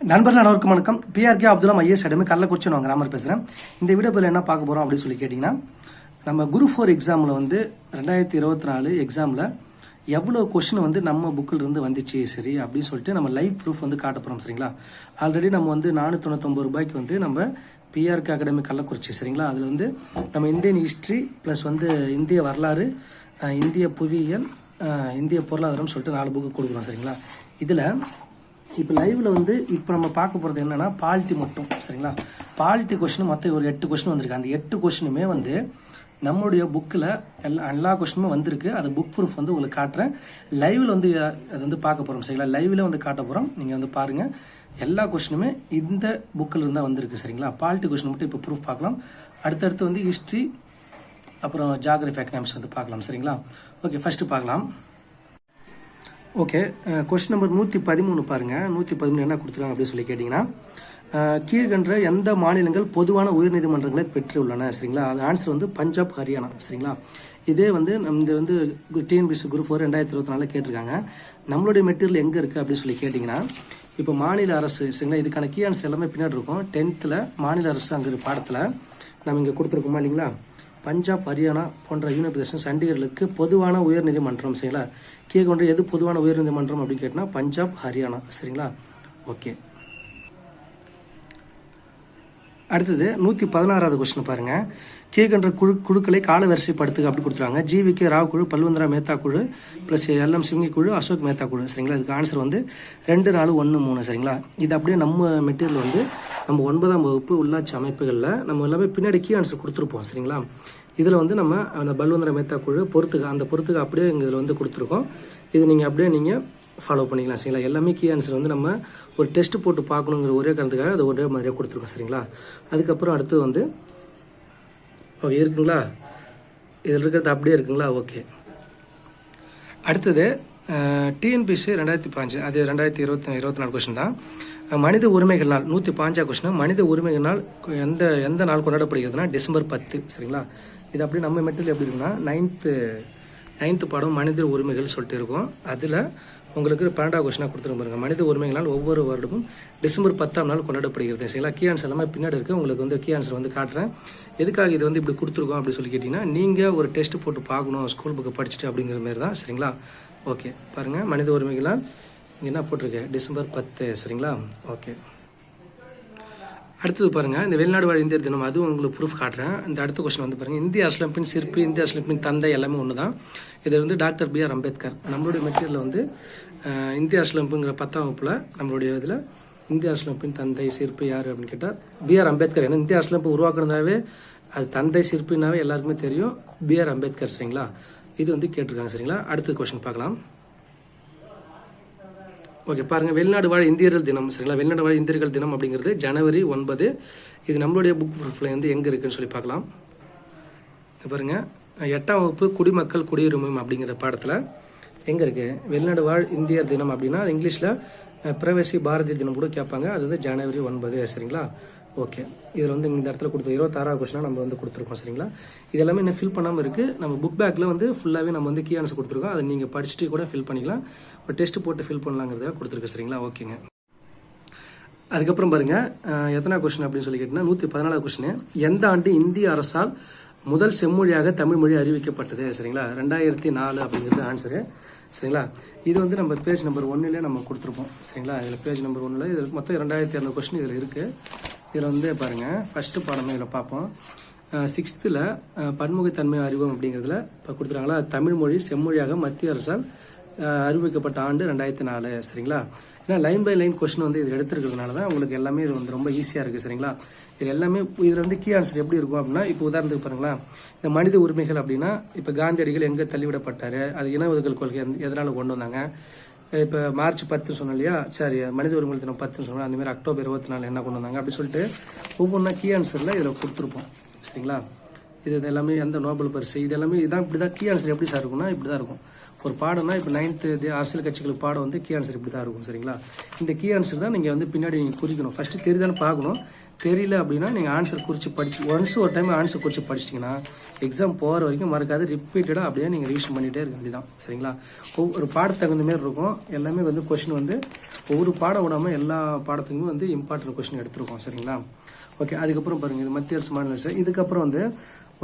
நண்பர்கள் அனைவருக்கும் வணக்கம். பிஆர்கே அப்துல்லாம் ஐஎஸ் அகாடமி கள்ளக்குறிச்சி நான் கிராமர் பேசுகிறேன் இந்த வீடியோ பதில் என்ன பார்க்க போகிறோம் அப்படின்னு சொல்லி கேட்டிங்கன்னா நம்ம குரு ஃபோர் எக்ஸாமில் வந்து ரெண்டாயிரத்தி இருபத்தி நாலு எக்ஸாமில் எவ்வளோ கொஷின் வந்து நம்ம புக்கில் இருந்து வந்துச்சு சரி அப்படின்னு சொல்லிட்டு நம்ம லைவ் ப்ரூஃப் வந்து காட்ட போகிறோம் சரிங்களா? ஆல்ரெடி நம்ம வந்து நானூற்றி தொண்ணூத்தொம்பது ரூபாய்க்கு வந்து நம்ம பிஆர்கே அகாடமி கள்ளக்குறிச்சி சரிங்களா? அதில் வந்து நம்ம இந்தியன் ஹிஸ்ட்ரி ப்ளஸ் வந்து இந்திய வரலாறு இந்திய புவியியல் இந்திய பொருளாதாரம் சொல்லிட்டு நாலு புக்கு கொடுக்குறோம் சரிங்களா? இதில் இப்போ லைவில் வந்து இப்போ நம்ம பார்க்க போகிறது என்னென்னா பால்ட்டி மட்டும் சரிங்களா? பால்ட்டி கொஷின் மொத்தம் ஒரு எட்டு கொஷின் வந்திருக்கு. அந்த எட்டு கொஷினுமே வந்து நம்மளுடைய புக்கில் எல்லா எல்லா கொஷினுமே வந்திருக்கு. அது புக் ப்ரூஃப் வந்து உங்களுக்கு காட்டுறேன். லைவில் வந்து அது வந்து பார்க்க போகிறோம் சரிங்களா? லைவில் வந்து காட்ட போகிறோம் நீங்கள் வந்து பாருங்கள் எல்லா கொஷினுமே இந்த புக்கில் இருந்தால் வந்திருக்கு சரிங்களா? பாலிட்டி கொஷின் மட்டும் இப்போ ப்ரூஃப் பார்க்கலாம். அடுத்தடுத்து வந்து ஹிஸ்ட்ரி அப்புறம் ஜாகிரபி எக்கனாமிக்ஸ் வந்து பார்க்கலாம் சரிங்களா? ஓகே ஃபஸ்ட்டு பார்க்கலாம். ஓகே கொஸ்டின் நம்பர் நூற்றி பதிமூணு பாருங்கள் நூற்றி பதிமூணு என்ன கொடுத்துருக்காங்க அப்படின்னு சொல்லி கேட்டிங்கன்னா uh, கீழ்கன்ற எந்த மாநிலங்கள் பொதுவான உயர்நீதிமன்றங்களை பெற்றுள்ளன? சரிங்களா? அது ஆன்சர் வந்து பஞ்சாப் ஹரியானா. சரிங்களா? இதே வந்து நம் இந்த வந்து டிஎன்பிசி குரூப் ஃபோர் ரெண்டாயிரத்தி இருபத்தி நாலில் கேட்டிருக்காங்க. நம்மளுடைய மெட்டீரியல் எங்கே இருக்குது அப்படின்னு சொல்லி கேட்டிங்கன்னா இப்போ மாநில அரசு சரிங்களா? இதுக்கான கீ ஆன்சர் எல்லாமே பின்னாடி இருக்கும். டென்த்தில் மாநில அரசு அங்கே பாடத்தில் நம்ம இங்கே கொடுத்துருக்கோமா இல்லைங்களா? பஞ்சாப் ஹரியானா போன்ற யூனியன் பிரதேசம் சண்டிகர்களுக்கு பொதுவான உயர்நீதிமன்றம் சரிங்களா? கீழே கொண்டு எது பொதுவான உயர்நீதிமன்றம் அப்படின்னு கேட்டினா பஞ்சாப் ஹரியானா சரிங்களா? ஓகே. அடுத்தது நூற்றி பதினாறாவது கொஸ்டின் பாருங்க. கீழ்கண்ட குழு குழுக்களை காலவரிசைப்படுத்துக அப்படி கொடுத்துருவாங்க ஜிவிகே ராவ் குழு பல்வந்தரா மேத்தா குழு ப்ளஸ் எல்எம் சிங்கி குழு அசோக் மேத்தா குழு. சரிங்களா? இதுக்கு ஆன்சர் வந்து ரெண்டு நாலு ஒன்று மூணு. சரிங்களா? இது அப்படியே நம்ம மெட்டீரியல் வந்து நம்ம ஒன்பதாம் வகுப்பு உள்ளாட்சி அமைப்புகளில் நம்ம எல்லாமே பின்னாடி கீ ஆன்சர் கொடுத்துருப்போம். சரிங்களா? இதில் வந்து நம்ம அந்த பல்வந்தர மேத்தா குழு பொறுத்துக்க அந்த பொறுத்துக்க அப்படியே இங்கே இதில் வந்து கொடுத்துருக்கோம். இது நீங்கள் அப்படியே நீங்கள் ஃபாலோ பண்ணிக்கலாம் சரிங்களா? எல்லாமே கீ ஆன்சர் வந்து நம்ம ஒரு டெஸ்ட் போட்டு பார்க்கணுங்கிற ஒரே காரணத்துக்காக அதை ஒரே மாதிரியாக கொடுத்துருக்கோம் சரிங்களா? அதுக்கப்புறம் அடுத்தது வந்து ஓகே இருக்குங்களா? இதில் இருக்கிறது அப்படியே இருக்குங்களா? ஓகே அடுத்தது டிஎன்பிசி ரெண்டாயிரத்தி பாஞ்சு அது ரெண்டாயிரத்தி இருபத்தி இருபத்தி நாலு கொஸ்டின் தான். மனித உரிமைகள் நாள் நூற்றி பாஞ்சா கொஸ்டின் மனித உரிமைகள் நாள் எந்த எந்த நாள் கொண்டாடப்படுகிறதுனா டிசம்பர் பத்து சரிங்களா? இது அப்படி நம்ம மெட்டீரியல் எப்படி இருக்குன்னா நைன்த்து நைன்த்து பாடம் மனித உரிமைகள் சொல்லிட்டு இருக்கும். அதில் உங்களுக்கு பன்னெண்டாவது கொஸ்டினாக கொடுத்துருங்க பாருங்க. மனித உரிமைகள் நாள் ஒவ்வொரு வருடமும் டிசம்பர் பத்தாம் நாள் கொண்டாடப்படுகிறது. சரிங்களா? கீ ஆன்சர் எல்லாமே பின்னாடி இருக்குது உங்களுக்கு வந்து கீ ஆன்சர் வந்து காட்டுறேன். எதுக்காக இது வந்து இப்படி கொடுத்துருக்கோம் அப்படி சொல்லி கேட்டிங்கன்னா நீங்கள் ஒரு டெஸ்ட் போட்டு பார்க்கணும் ஸ்கூல் புக்கை படிச்சுட்டு அப்படிங்கிற மாதிரி தான். சரிங்களா? ஓகே பாருங்கள் மனித உரிமைகளால் என்ன போட்டிருக்கு? டிசம்பர் பத்து. சரிங்களா? ஓகே அடுத்தது பாருங்கள் இந்த வெளிநாடு வாழ் இந்தியர் தினம் அதுவும் உங்களுக்கு ப்ரூஃப் காட்டுறேன். இந்த அடுத்த கொஸ்டின் வந்து பாருங்கள் இந்திய அரசியலமைப்பின் சிற்பி இந்திய அரசியலமைப்பின் தந்தை எல்லாமே ஒன்று தான் இது வந்து டாக்டர் பி ஆர் அம்பேத்கர் நம்மளுடைய மெட்டீரியல் வந்து இந்திய அரசியலமைப்புங்கிற பத்தாம் வகுப்பில் நம்மளுடைய இதில் இந்திய அரசியலமைப்பின் தந்தை சிற்பி யார் அப்படின்னு கேட்டால் பி ஆர் அம்பேத்கர். ஏன்னா இந்திய அரசியலமைப்பு உருவாக்குனதாவே அது தந்தை சிற்பினாவே எல்லாருக்குமே தெரியும். பி ஆர் அம்பேத்கர் சரிங்களா? இது வந்து கேட்டிருக்காங்க சரிங்களா? அடுத்த கொஸ்டின் பார்க்கலாம். ஓகே பாருங்கள் வெளிநாடு வாழ் இந்தியர்கள் தினம் சரிங்களா? வெளிநாடு வாழ் இந்தியர்கள் தினம் அப்படிங்கிறது ஜனவரி ஒன்பது. இது நம்மளுடைய புக் ப்ரூஃப்ல வந்து எங்கே இருக்குன்னு சொல்லி பார்க்கலாம். பாருங்கள் பாருங்க எட்டாம் வகுப்பு குடிமக்கள் குடியுரிமை அப்படிங்கிற பாடத்தில் எங்கே இருக்கு? வெளிநாடு வாழ் இந்தியர் தினம் அப்படின்னா அது பிரவேசி பாரதிய தினம் கூட கேட்பாங்க. அது வந்து ஜனவரி ஒன்பது சரிங்களா? ஓகே இதில் வந்து இந்த இடத்துல கொடுத்து இருபத்தாறாவது கொஸ்டினாக நம்ம வந்து கொடுத்துருக்கோம் சரிங்களா? இது எல்லாமே இன்னும் ஃபில் பண்ணாமல் இருக்குது நம்ம புக் பேக்கில் வந்து ஃபுல்லாகவே நம்ம வந்து கீ ஆன்சர் கொடுத்துருக்கோம். அதை நீங்கள் படிச்சுட்டு கூட ஃபில் பண்ணிக்கலாம். ஒரு டெஸ்ட் போட்டு ஃபில் பண்ணலாங்கிறதுக்காக கொடுத்துருக்கு சரிங்களா? ஓகேங்க அதுக்கப்புறம் பாருங்க எத்தனை கொஸ்டின் அப்படின்னு சொல்லி கேட்டீங்கன்னா நூற்றி பதினாலாவது கொஸ்டின் எந்த ஆண்டு இந்திய அரசால் முதல் செம்மொழியாக தமிழ் மொழி அறிவிக்கப்பட்டது சரிங்களா? ரெண்டாயிரத்தி நாலு அப்படிங்கிறது ஆன்சரு சரிங்களா? இது வந்து நம்ம பேஜ் நம்பர் ஒன்னுலேயே நம்ம கொடுத்துருப்போம் சரிங்களா? இதில் பேஜ் நம்பர் ஒன்றில் இதில் மொத்தம் ரெண்டாயிரத்தி இரநூறு கொஸ்டின் இதில் இருக்குது இதில் வந்து பாருங்க ஃபஸ்ட்டு பாடமே இதில் பார்ப்போம். சிக்ஸ்த்தில் பன்முகத்தன்மை அறிவம் அப்படிங்கிறதுல இப்போ கொடுத்துருக்காங்களா? தமிழ் மொழி செம்மொழியாக மத்திய அரசால் அறிவிக்கப்பட்ட ஆண்டு ரெண்டாயிரத்தி நாலு சரிங்களா? ஏன்னா லைன் பை லைன் கொஸ்டின் வந்து இது எடுத்துருக்கிறதுனால தான் உங்களுக்கு எல்லாமே இது வந்து ரொம்ப ஈஸியாக இருக்குது சரிங்களா? இது எல்லாமே இதில் வந்து கீ ஆன்சர் எப்படி இருக்கும் அப்படின்னா இப்போ உதாரணத்துக்கு பாருங்களேன். இந்த மனித உரிமைகள் அப்படின்னா இப்போ காந்தியடிகள் எங்கே தள்ளிவிடப்பட்டார்? அது இன ஒதுக்கல் கொள்கை எதனால் கொண்டு வந்தாங்க? இப்போ மார்ச் பத்து சொன்னோம் இல்லையா? சரி மனித உரிமைகள் தினம் பத்துன்னு சொன்னோம். அந்த மாதிரி அக்டோபர் இருபத்தி நாலு என்ன கொண்டு வந்தாங்க அப்படி சொல்லிட்டு ஒவ்வொன்றா கீ ஆன்சரில் இதில் கொடுத்துருப்போம். சரிங்களா? இது இது எல்லாமே எந்த நோபல் பரிசு இது எல்லாமே இதான் இப்படி தான் கீ ஆன்சர் எப்படி சார் இருக்கும்னா இப்படி தான் இருக்கும். ஒரு பாடம்னா இப்போ நைன்த்து அரசியல் கட்சிகளுக்கு பாடம் வந்து கீ ஆன்சர் இப்படி தான் இருக்கும் சரிங்களா? இந்த கீ ஆன்சர் தான் நீங்கள் வந்து பின்னாடி நீங்கள் குறிக்கணும். ஃபஸ்ட்டு தெரியுதான்னு பார்க்கணும். தெரியல அப்படின்னா நீங்கள் ஆன்சர் குறித்து படிச்சு ஒன்ஸ் ஒரு டைம் ஆன்சர் குறித்து படிச்சிட்டிங்கன்னா எக்ஸாம் போகிற வரைக்கும் மறக்காது ரிப்பீட்டடாக அப்படியே நீங்கள் ரிவிஷன் பண்ணிகிட்டே இருக்க வேண்டியதான் சரிங்களா? ஒவ்வொரு பாடத்துக்கு தகுந்த மாதிரி இருக்கும். எல்லாமே வந்து கொஷின் வந்து ஒவ்வொரு பாடம் விடாமல் எல்லா பாடத்துக்குமே வந்து இம்பார்ட்டன்ட் கொஷின் எடுத்துருக்கோம் சரிங்களா? ஓகே அதுக்கப்புறம் பாருங்கள் இது மத்திய அரசு மாநில அரசு. இதுக்கப்புறம் வந்து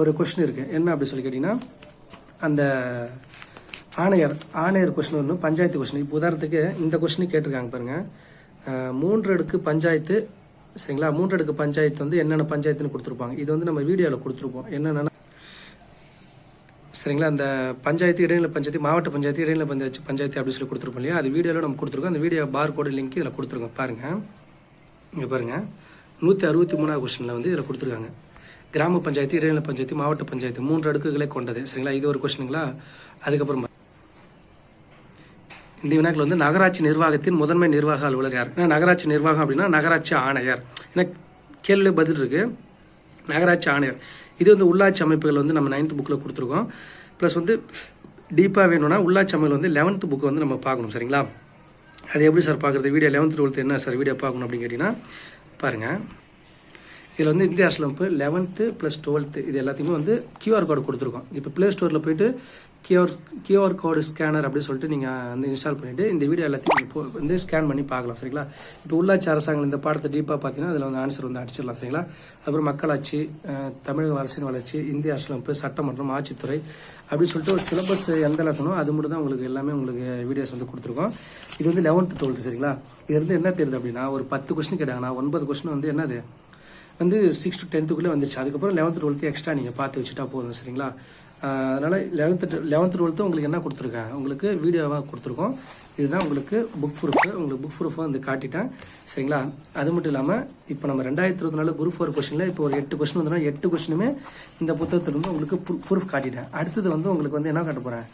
ஒரு கொஷின் இருக்குது என்ன அப்படி சொல்லி கேட்டிங்கன்னா அந்த ஆணையர் ஆணையர் கொஸ்டின் ஒன்று பஞ்சாயத்து கொஸ்டின் இப்போ உதாரணத்துக்கு இந்த கொஸ்டின் கேட்டிருக்காங்க பாருங்கள் மூன்று அடுக்கு பஞ்சாயத்து சரிங்களா? மூன்று அடுக்கு பஞ்சாயத்து வந்து என்னென்ன பஞ்சாயத்துன்னு கொடுத்துருப்பாங்க. இது வந்து நம்ம வீடியோவில் கொடுத்துருப்போம். என்னென்னா சரிங்களா? அந்த பஞ்சாயத்து இடைநிலை பஞ்சாயத்து மாவட்ட பஞ்சாயத்து இடைநிலை பஞ்சாயத்து பஞ்சாயத்து அப்படின்னு சொல்லி கொடுத்துருப்போம் இல்லையா? அது வீடியோவில் நம்ம கொடுத்துருக்கோம். அந்த வீடியோ பார் கோடு லிங்க் இதில் கொடுத்துருக்கோம். பாருங்கள் இங்கே பாருங்கள் நூற்றி அறுபத்தி மூணாவது கொஸ்டினில் வந்து இதில் கொடுத்துருக்காங்க. கிராம பஞ்சாயத்து இடைநிலை பஞ்சாயத்து மாவட்ட பஞ்சாயத்து மூன்று அடுக்குகளை கொண்டது. சரிங்களா? இது ஒரு கொஸ்டினுங்களா அதுக்கப்புறம் இந்த வினாக்கள் வந்து நகராட்சி நிர்வாகத்தின் முதன்மை நிர்வாக அலுவலர் யார் ஏன்னா நகராட்சி நிர்வாகம் அப்படின்னா நகராட்சி ஆணையர். ஏன்னா கேள்வியில பதில் இருக்கு. நகராட்சி ஆணையர். இது வந்து உள்ளாட்சி அமைப்புகள் வந்து நம்ம நைன்த் புக்கில் கொடுத்துருக்கோம். ப்ளஸ் வந்து டீப்பாக வேணும்னா உள்ளாட்சி அமைப்பில் வந்து லெவன்த் புக்கு வந்து நம்ம பார்க்கணும் சரிங்களா? அது எப்படி சார் பார்க்குறது? வீடியோ லெவன்த் டுவெல்த் என்ன சார் வீடியோ பார்க்கணும் அப்படின்னு கேட்டிங்கன்னா பாருங்கள் இதில் வந்து இந்திய அரசியலமைப்பு லெவன்த்து ப்ளஸ் டுவெல்த்து இது எல்லாத்தையுமே வந்து கியூஆர் கோடு கொடுத்துருக்கோம். இப்போ ப்ளே ஸ்டோரில் போயிட்டு கியூஆர் கியூஆர் கோடு ஸ்கேனர் அப்படின்னு சொல்லிட்டு நீங்கள் வந்து இன்ஸ்டால் பண்ணிவிட்டு இந்த வீடியோ எல்லாத்தையும் இப்போ வந்து ஸ்கேன் பண்ணி பார்க்கலாம் சரிங்களா? இப்போ உள்ளாட்சி அரசாங்கம் இந்த பாடத்தை டீப்பாக பார்த்தீங்கன்னா அதில் வந்து ஆன்சர் வந்து அடிச்சிடலாம் சரிங்களா? அப்புறம் மக்களாட்சி தமிழக அரசின் வளர்ச்சி இந்திய அரசியலமைப்பு சட்டமன்றம் ஆட்சித்துறை அப்படின்னு சொல்லிட்டு ஒரு சிலபஸ் எந்த லெசனோ அது மட்டும் தான் உங்களுக்கு எல்லாமே உங்களுக்கு வீடியோஸ் வந்து கொடுத்துருக்கோம். இது வந்து லெவன்த்து டுவெல்த்து சரிங்களா? இது வந்து என்ன தெரியுது அப்படின்னா ஒரு பத்து கொஸ்டின் கேட்டாங்கன்னா ஒன்பது கொஸ்டின் வந்து என்னது? வந்து சிக்ஸ் டு டென்த்துக்குள்ளே வந்துருச்சு. அதுக்கப்புறம் லெவன்த்து டுவெல்த்து எக்ஸ்ட்ரா நீங்கள் பார்த்து வச்சுட்டா போதும் சரிங்களா? அதனால் லெவன்த்து லெவன்த்து டுவெல்த்து உங்களுக்கு என்ன கொடுத்துருக்கேன் உங்களுக்கு வீடியோவாக கொடுத்துருக்கோம். இதுதான் உங்களுக்கு புக் ப்ரூஃப் உங்களுக்கு புக் ப்ரூஃபாக வந்து காட்டிட்டேன். சரிங்களா? அது மட்டும் இல்லாமல் இப்போ நம்ம ரெண்டாயிரத்தி இருபத்தி நாலு குரூப் ஃபோர் கொஸ்டினில் இப்போ ஒரு எட்டு கொஸ்டின் வந்தோம்னா எட்டு கொஸ்டினுமே இந்த புத்தகத்திலிருந்து உங்களுக்கு ப்ரூஃப் காட்டிட்டேன். அடுத்தது வந்து உங்களுக்கு வந்து என்ன காட்ட போகிறேன்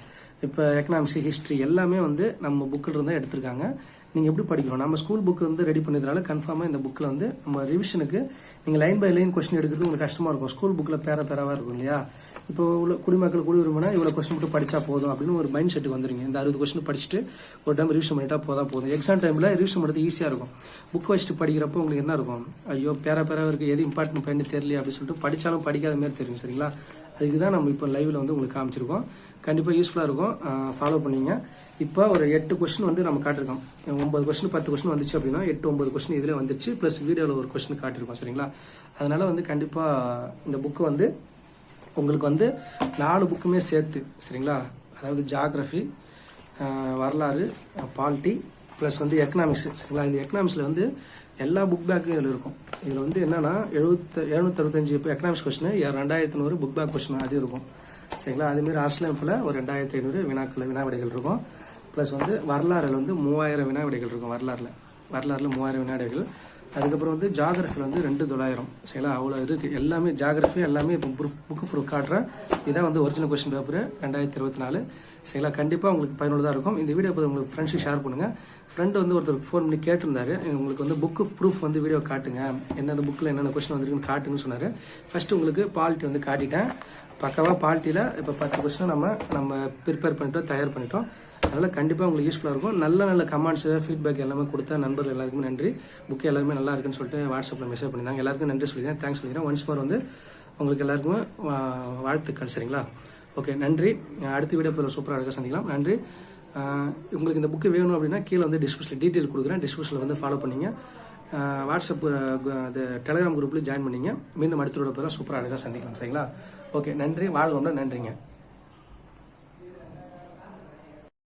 இப்போ எக்கனாமிக்ஸ் ஹிஸ்ட்ரி எல்லாமே வந்து நம்ம புக்கில் இருந்தால் எடுத்திருக்காங்க. நீங்கள் எப்படி படிக்கணும்? நம்ம ஸ்கூல் புக் வந்து ரெடி பண்ணதுனால கன்ஃபார்மாக இந்த புக்கில் வந்து நம்ம ரிவிஷனுக்கு நீங்கள் லைன் பை லைன் கொஸ்டின் எடுக்கிறது உங்களுக்கு கஷ்டமாக இருக்கும். ஸ்கூல் புக்கில் பேர பேராவாக இருக்கும் இல்லையா? இப்போ உள்ள குடிமக்கள் குடியுரிமைனா இவ்வளோ கொஸ்டின் மட்டும் படித்தா போதும் அப்படின்னு ஒரு மைண்ட் செட்டுக்கு வந்துருங்க இந்த அறுபது கொஸ்டின் படிச்சுட்டு ஒரு டைம் ரிவிஷன் பண்ணிட்டா போதா போதும். எக்ஸாம் டைமில் ரிவிஷன் பண்ணுறது ஈஸியாக இருக்கும். புக் வச்சுட்டு படிக்கிறப்போ உங்களுக்கு என்ன இருக்கும்? ஐயோ பேரா பேராக இருக்குது எது இம்பார்ட்டன்ட் பண்ணி தெரியல அப்படின்னு சொல்லிட்டு படித்தாலும் படிக்காத மாதிரி தெரியும் சரிங்களா? அதுக்கு தான் நம்ம இப்போ லைவில் வந்து உங்களுக்கு காமிச்சிருக்கோம். கண்டிப்பாக யூஸ்ஃபுல்லாக இருக்கும். ஃபாலோ பண்ணிங்க இப்போ ஒரு எட்டு கொஸ்டின் வந்து நம்ம காட்டிருக்கோம். ஒன்பது கொஸ்டின் பத்து கொஸ்டின் வந்துச்சு அப்படின்னா எட்டு ஒன்பது கொஸ்டின் இதில் வந்துச்சு ப்ளஸ் வீடியோவில் ஒரு கொஸ்டின் காட்டியிருக்கோம் சரிங்களா? அதனால வந்து கண்டிப்பாக இந்த புக்கு வந்து உங்களுக்கு வந்து நாலு புக்குமே சேர்த்து சரிங்களா? அதாவது ஜாகிரஃபி வரலாறு பாலிட்டி ப்ளஸ் வந்து எக்கனாமிக்ஸ் சரிங்களா? இந்த எக்கனாமிக்ஸில் வந்து எல்லா புக் பேக்கும் இதில் இருக்கும். இதில் வந்து என்னன்னா எழுபத்த எழுநூத்தறுபத்தஞ்சு இப்போ எக்கனாமிக்ஸ் கொஸ்டின் ரெண்டாயிரத்தி நூறு புக் பேக் கொஸ்டின் அது இருக்கும். சரிங்களா? அதேமாரி அரசியலமைப்பில் ஒரு ரெண்டாயிரத்தி ஐநூறு வினாக்கள் வினா விடைகள் இருக்கும். ப்ளஸ் வந்து வரலாறுல வந்து மூவாயிரம் வினா விடைகள் இருக்கும் வரலாறுல. வரலாறுல மூவாயிரம் வினா விடைகள் அதுக்கப்புறம் வந்து ஜாகிரஃபியில் வந்து ரெண்டு தொள்ளாயிரம். சரிங்களா? அவ்வளோ இருக்குது எல்லாமே ஜாகிரஃபி எல்லாமே இப்போ புக்கு ப்ரூஃப் காட்டுறேன் இதான் வந்து ஒரிஜினல் கொஸ்டின் பேப்பர் ரெண்டாயிரத்தி இருபத்தி நாலு. சரிங்களா? கண்டிப்பாக உங்களுக்கு பயனுள்ளதாக இருக்கும். இந்த வீடியோ இப்போ உங்களுக்கு ஃப்ரெண்ட்ஸுக்கு ஷேர் பண்ணுங்கள் ஃப்ரெண்டு வந்து ஒருத்தர் ஃபோன் பண்ணி கேட்டிருந்தாரு. உங்களுக்கு வந்து புக்கு ப்ரூஃப் வந்து வீடியோ காட்டுங்க. எந்தெந்த புக்கில் என்னென்ன கொஸ்டின் வந்திருக்குன்னு காட்டுங்கன்னு சொன்னார். ஃபஸ்ட்டு உங்களுக்கு பாலிட்டி வந்து காட்டிட்டேன். பக்கவாக பாலிட்டியில் இப்போ பத்து கொஸ்டின் நம்ம நம்ம ப்ரிப்பேர் பண்ணிட்டோம் தயார் பண்ணிட்டோம். அதனால் கண்டிப்பாக உங்களுக்கு யூஸ்ஃபுல்லாக இருக்கும். நல்ல நல்ல கமெண்ட்ஸு ஃபீட்பேக் எல்லாமே கொடுத்த நண்பர்கள் எல்லாருக்குமே நன்றி. புக்கு எல்லாருமே நல்லா இருக்குன்னு சொல்லிட்டு வாட்ஸ்அப்பில் மெசேஜ் பண்ணியிருந்தாங்க எல்லாருக்கும் நன்றி சொல்லியிருக்கேன் தேங்க்ஸ் சொல்லிக்கிறேன். ஒன்ஸ் மோர் வந்து உங்களுக்கு எல்லாருக்குமே வா- வாழ்த்துக்கள் சரிங்களா? ஓகே நன்றி. அடுத்த வீடியோ பதில் சூப்பராக இருக்க சந்திக்கலாம். நன்றி. உங்களுக்கு இந்த புக்கு வேணும் அப்படின்னா கீழே வந்து டிஸ்கிரிப்ஷனில் டீட்டெயில் கொடுக்குறேன். டிஸ்கிரிப்ஷனில் வந்து ஃபாலோ பண்ணிங்க. வாட்ஸ்அப் அது டெலிகிராம் குரூப்லேயும் ஜாயின் பண்ணிங்க. மீண்டும் அடுத்த வீடியோ பதில் சூப்பராக அழகாக சந்திக்கலாம். சரிங்களா? ஓகே நன்றி. வாழ்வோம்னா நன்றிங்க.